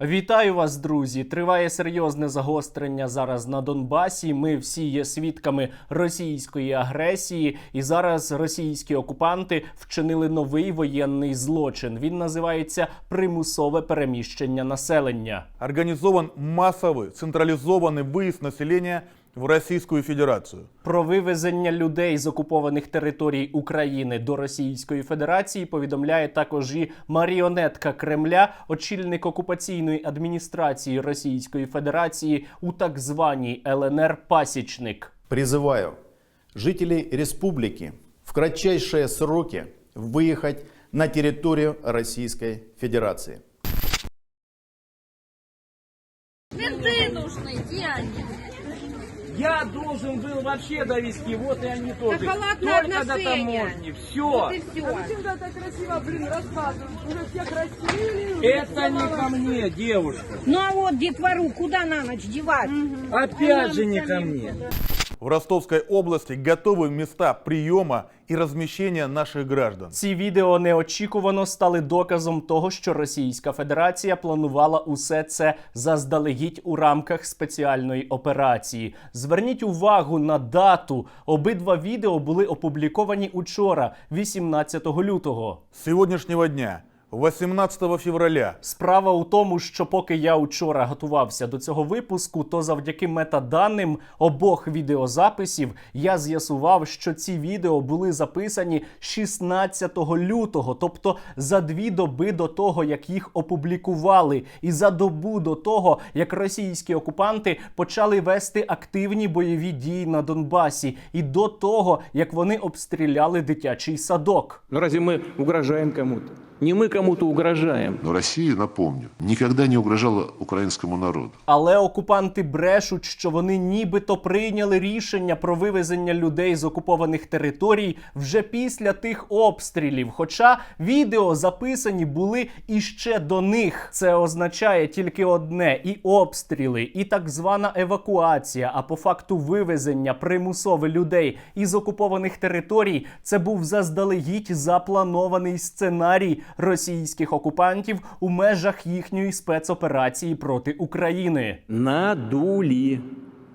Вітаю вас, друзі! Триває серйозне загострення зараз на Донбасі. Ми всі є свідками російської агресії, і зараз російські окупанти вчинили новий воєнний злочин. Він називається примусове переміщення населення. Организован массовый централизованный выезд населения в Российскую Федерацию. Про вивезення людей з окупованих територій України до Російської Федерації повідомляє також і маріонетка Кремля, очільник окупаційної адміністрації Російської Федерації у так званій ЛНР Пасічник. Призываю жителей республики в кратчайшие сроки выехать на территорию Российской Федерации. Менты нужны, где они? Я должен был вообще довести, вот и они тоже. Только до отношение. таможни, все. Вот и все. Это не ко мне, девушка. Ну а вот детвору куда на ночь девать? Опять же не ко мне. В Ростовской области готовы места приема и размещения наших граждан. Ці відео неочікувано стали доказом того, що Російська Федерація планувала усе це заздалегідь у рамках спеціальної операції. Зверніть увагу на дату. Обидва відео були опубліковані учора, 18 лютого. С сегодняшнего дня, 18 февраля, Справа у тому, що поки я учора готувався до цього випуску, то завдяки метаданим обох відеозаписів я з'ясував, що ці відео були записані 16 лютого, тобто за дві доби до того, як їх опублікували, і за добу до того, як російські окупанти почали вести активні бойові дії на Донбасі, і до того, як вони обстріляли дитячий садок. Но разве мы угрожаем кому-то? Не мы кому-то угрожаем. Но Россия, напомню, никогда не угрожала украинскому народу. Але окупанти брешуть, що вони нібито прийняли рішення про вивезення людей з окупованих територій вже після тих обстрілів. Хоча відео записані були іще до них. Це означає тільки одне: і обстріли, і так звана евакуація, а по факту вивезення примусове людей із окупованих територій. Це був заздалегідь запланований сценарій російських окупантів у межах їхньої спецоперації проти України. Надули.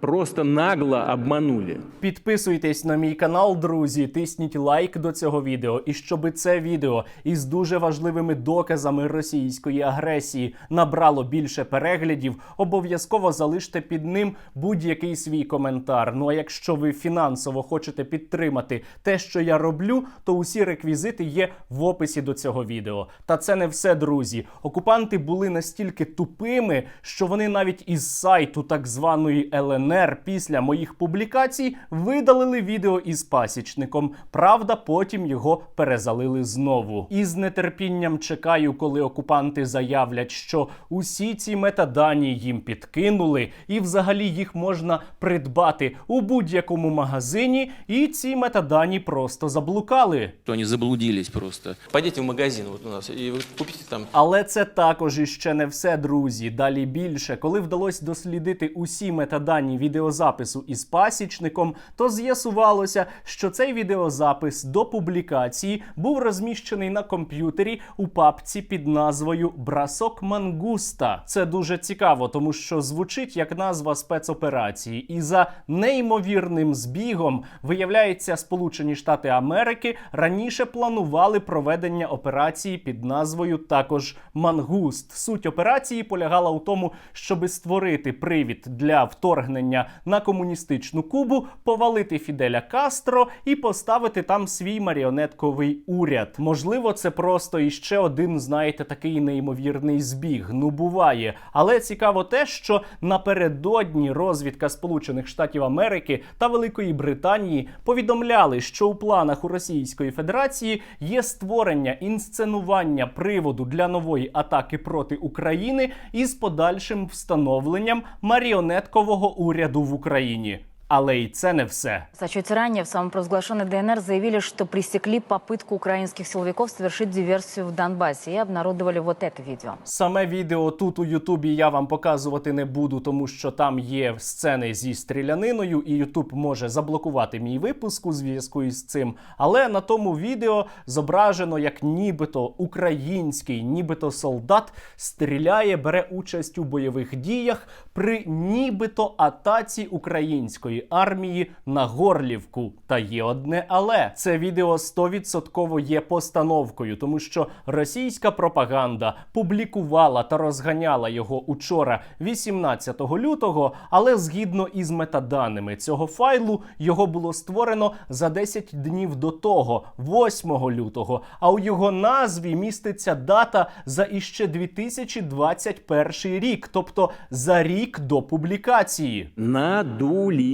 Просто нагло обманули. Підписуйтесь на мій канал, друзі, тисніть лайк до цього відео. І щоби це відео із дуже важливими доказами російської агресії набрало більше переглядів, обов'язково залиште під ним будь-який свій коментар. Ну а якщо ви фінансово хочете підтримати те, що я роблю, то усі реквізити є в описі до цього відео. Та це не все, друзі. Окупанти були настільки тупими, що вони навіть із сайту так званої ЛНР після моїх публікацій видалили відео із пасічником. Правда, потім його перезалили знову. І з нетерпінням чекаю, коли окупанти заявлять, що усі ці метадані їм підкинули, і взагалі їх можна придбати у будь-якому магазині, і ці метадані просто заблукали. что они заблудились просто. Пойдите в магазин вот у нас вы купите там Але це також іще не все, друзі. Далі більше. Коли вдалося дослідити усі метадані відеозапису із пасічником, то з'ясувалося, що цей відеозапис до публікації був розміщений на комп'ютері у папці під назвою Брасок Мангуста. Це дуже цікаво, тому що звучить як назва спецоперації, і за неймовірним збігом виявляється, Сполучені Штати Америки раніше планували проведення операції під назвою також Мангуст. Суть операції полягала у тому, щоби створити привід для вторгнення на комуністичну Кубу, повалити Фіделя Кастро і поставити там свій маріонетковий уряд. Можливо, це просто іще один, знаєте, такий неймовірний збіг. Ну буває. Але цікаво те, що напередодні розвідка Сполучених Штатів Америки та Великої Британії повідомляли, що у планах у Російської Федерації є створення інсценування приводу для нової атаки проти України із подальшим встановленням маріонеткового уряду в Україні. Але й це не все. Чуть ранее в самопровозглашенной ДНР заявили, что пресекли попытку украинских силовиков совершить диверсию в Донбассе и обнародовали вот это видео. Саме відео тут у Ютубі я вам показувати не буду, тому що там є сцени зі стріляниною, і Ютуб може заблокувати мій випуск у зв'язку із цим. Але на тому відео зображено, як нібито український, нібито солдат стріляє, бере участь у бойових діях при нібито атаці української армії на Горлівку. Та є одне але це відео 100% є постановкою, тому що російська пропаганда публікувала та розганяла його учора, 18 лютого. Але згідно із метаданими цього файлу, його було створено за 10 днів до того, 8 лютого. А у його назві міститься дата за іще 2021 рік, тобто за рік до публікації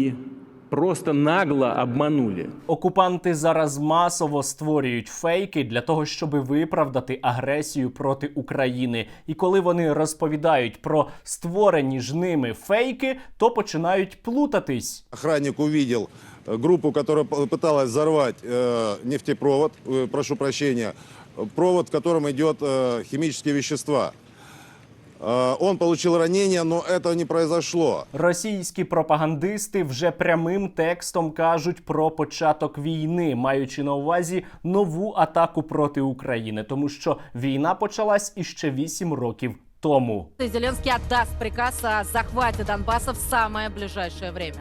Надули. Просто нагло обманули. Окупанти зараз масово створюють фейки для того, щоб виправдати агресію проти України. І коли вони розповідають про створені ж ними фейки, то починають плутатись. Охранник увидел э, группу, которая п- пыталась взорвать э, нефтепровод, э, прошу прощения, э, провод, в котором идет э, химические вещества. Э, он получил ранение, но этого не произошло. Російські пропагандисти вже прямим текстом кажуть про початок війни, маючи на увазі нову атаку проти України, тому що війна почалась іще 8 років тому. Зеленський отдаст приказ о Донбасу Донбасса в саме ближайшее время.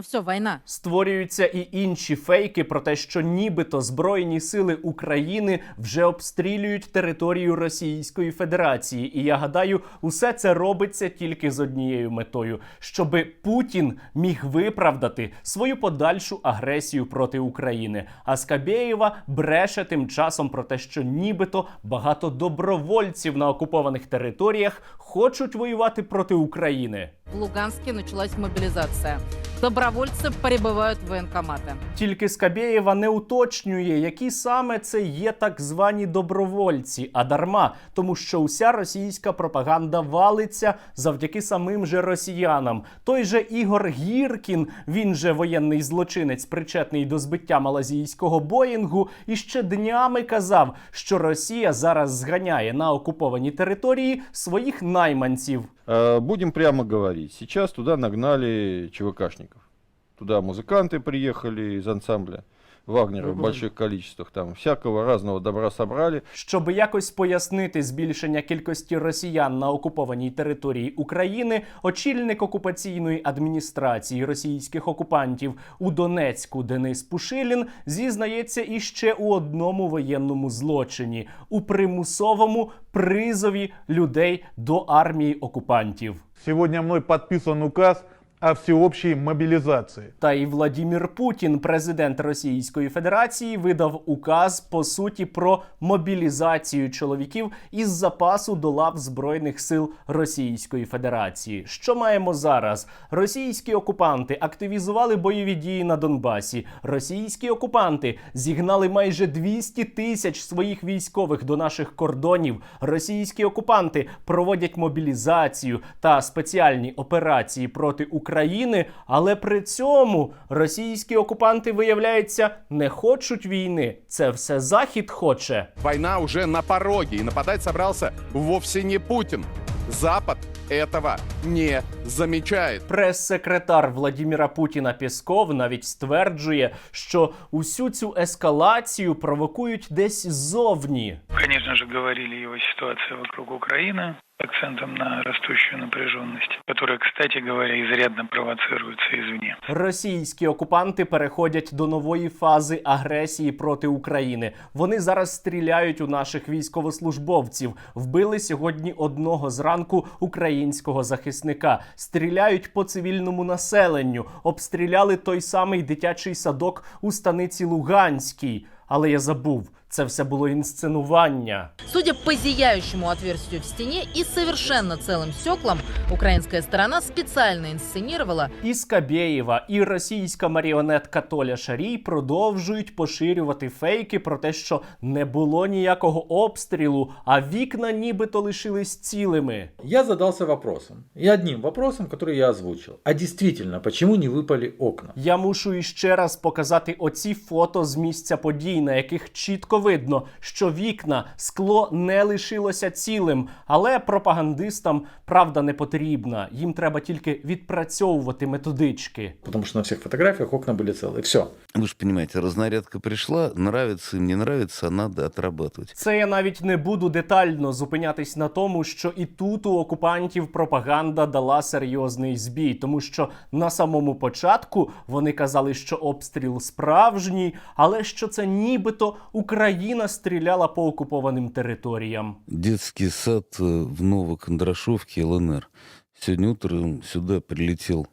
Ну все, война. Створюються і інші фейки про те, що нібито Збройні сили України вже обстрілюють територію Російської Федерації. І я гадаю, усе це робиться тільки з однією метою, щоби Путін міг виправдати свою подальшу агресію проти України. А Скабєєва бреше тим часом про те, що нібито багато добровольців на окупованих територіях хочуть воювати проти України. В Луганске началась мобилизация Добровольцы прибывают в военкоматы. Тільки Скабєєва не уточнює, які саме це є так звані добровольці, а дарма, тому що уся російська пропаганда валиться завдяки самим же росіянам. Той же Ігор Гіркін, він же воєнний злочинець, причетний до збиття малазійського Боїнгу, і ще днями казав, що Росія зараз зганяє на окуповані території своїх найманців. Э, Будем прямо говорить. Сейчас туда нагнали ЧВКшников. Туда музыканты приехали из ансамбля Вагнера в больших количествах. Там всякого разного добра собрали. Щоб якось пояснити збільшення кількості росіян на окупованій території України, очільник окупаційної адміністрації російських окупантів у Донецьку Денис Пушилін зізнається іще у одному воєнному злочині у примусовому призові людей до армії окупантів. Сегодня мной подписан указ о всеобщей мобилизации. Та й Владімір Путін, президент Російської Федерації, видав указ по суті про мобілізацію чоловіків із запасу до лав збройних сил Російської Федерації. Що маємо зараз? Російські окупанти активізували бойові дії на Донбасі. Російські окупанти зігнали майже 200 тисяч своїх військових до наших кордонів. Російські окупанти проводять мобілізацію та спеціальні операції проти України, але при цьому російські окупанти, виявляється, не хочуть війни. Це все захід хоче. Війна уже на порогі і нападать зібрався вовсе не Путін. Запад этого не замечает. Прес-секретар Владіміра Путіна Пєсков навіть стверджує, що усю цю ескалацію провокують десь ззовні. Конечно же, говорили и о ситуации вокруг Украины, акцентом на растущую напряженность, которая, кстати говоря, изрядно провоцируется извне. Російські окупанти переходять до нової фази агресії проти України. Вони зараз стріляють у наших військовослужбовців. Вбили сьогодні одного зранку українського захисника. Стріляють по цивільному населенню. Обстріляли той самий дитячий садок у станиці Луганській. Але я забув, це все було інсценування. Судя по зияющему отверстию в стене и совершенно целым стеклам, украинская сторона специально инсценировала І Скабєєва, і російська маріонетка Толя Шарій продовжують поширювати фейки про те, що не було ніякого обстрілу, а вікна нібито лишились цілими. Я задался вопросом, и одним вопросом, который я озвучил. А действительно, почему не выпали окна? Я мушу іще раз показати оці фото з місця подій, на яких чітко видно, що вікна, скло не лишилося цілим. Але пропагандистам правда не потрібна. Їм треба тільки відпрацьовувати методички. Потому что на всех фотографиях окна были целые. Все. Вы же понимаете, разнарядка пришла, нравится им, не нравится, надо отрабатывать. Це я навіть не буду детально зупинятись на тому, що і тут у окупантів пропаганда дала серйозний збій, тому що на самому початку вони казали, що обстріл справжній, але що це нібито Україна стріляла по окупованим територіям. Детский сад э, в Новокондрашовці ЛНР. Сьогодні утром сюди прилетел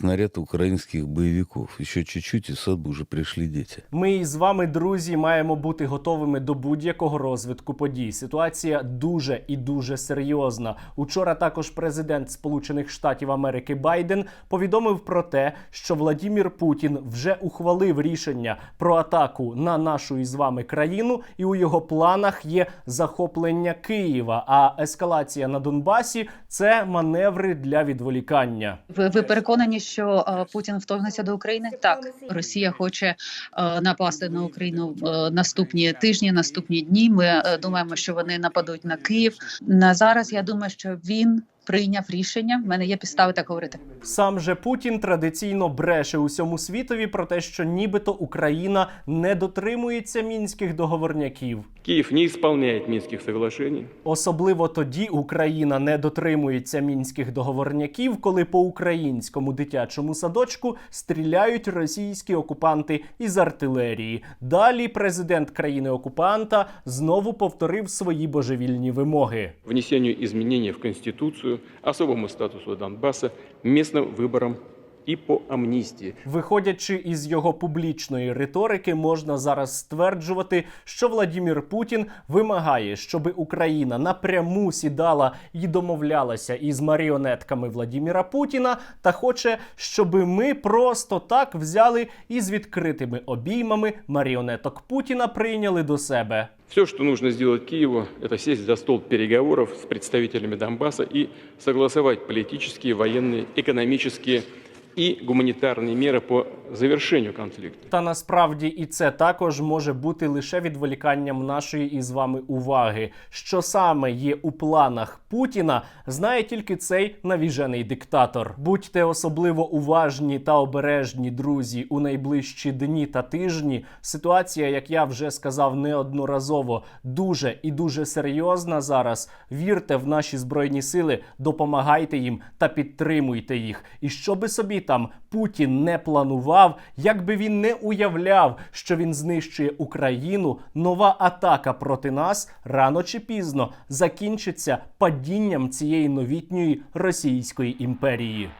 снаряд украинских боевиков. Еще чуть-чуть, и в сад бы уже пришли дети. Ми із вами, друзі, маємо бути готовими до будь-якого розвитку подій. Ситуація дуже і дуже серйозна. Учора також президент Сполучених Штатів Америки Байден повідомив про те, що Владімір Путін вже ухвалив рішення про атаку на нашу із вами країну, і у його планах є захоплення Києва. А ескалація на Донбасі це маневри для відволікання. Ви, ви переконані, що е, Путін вторгнеться до України? Так, Росія хоче е, напасти на Україну е, наступні тижні, наступні дні. Ми думаємо, що вони нападуть на Київ. На зараз я думаю, що він прийняв рішення. В мене є підстави так говорити. Сам же Путін традиційно бреше усьому світові про те, що нібито Україна не дотримується мінських договорняків. Киев не исполняет Минских соглашений. Особливо тоді Україна не дотримується мінських договорняків, коли по українському дитячому садочку стріляють російські окупанти із артилерії. Далі президент країни окупанта знову повторив свої божевільні вимоги. Внесению изменений в Конституцию, особому статусу Донбасса, местным выборам и по амнистии. Виходячи із його публічної риторики, можна зараз стверджувати, що Владімір Путін вимагає, щоб Україна напряму сідала і домовлялася із маріонетками Владіміра Путіна, та хоче, щоб ми просто так взяли і з відкритими обіймами маріонеток Путіна прийняли до себе. Все, что нужно сделать Киеву, это сесть за стол переговоров с представителями Донбасса и согласовать политические, военные, экономические и гуманитарные меры по завершению конфликта. Та насправді і це також може бути лише відволіканням нашої із вами уваги. Що саме є у планах Путіна, знає тільки цей навіжений диктатор. Будьте особливо уважні та обережні, друзі, у найближчі дні та тижні. Ситуація, як я вже сказав неодноразово, дуже і дуже серйозна зараз. Вірте в наші збройні сили, допомагайте їм та підтримуйте їх. І що би собі там Путін не планував, як би він не уявляв, що він знищує Україну, нова атака проти нас рано чи пізно закінчиться падінням цієї новітньої російської імперії.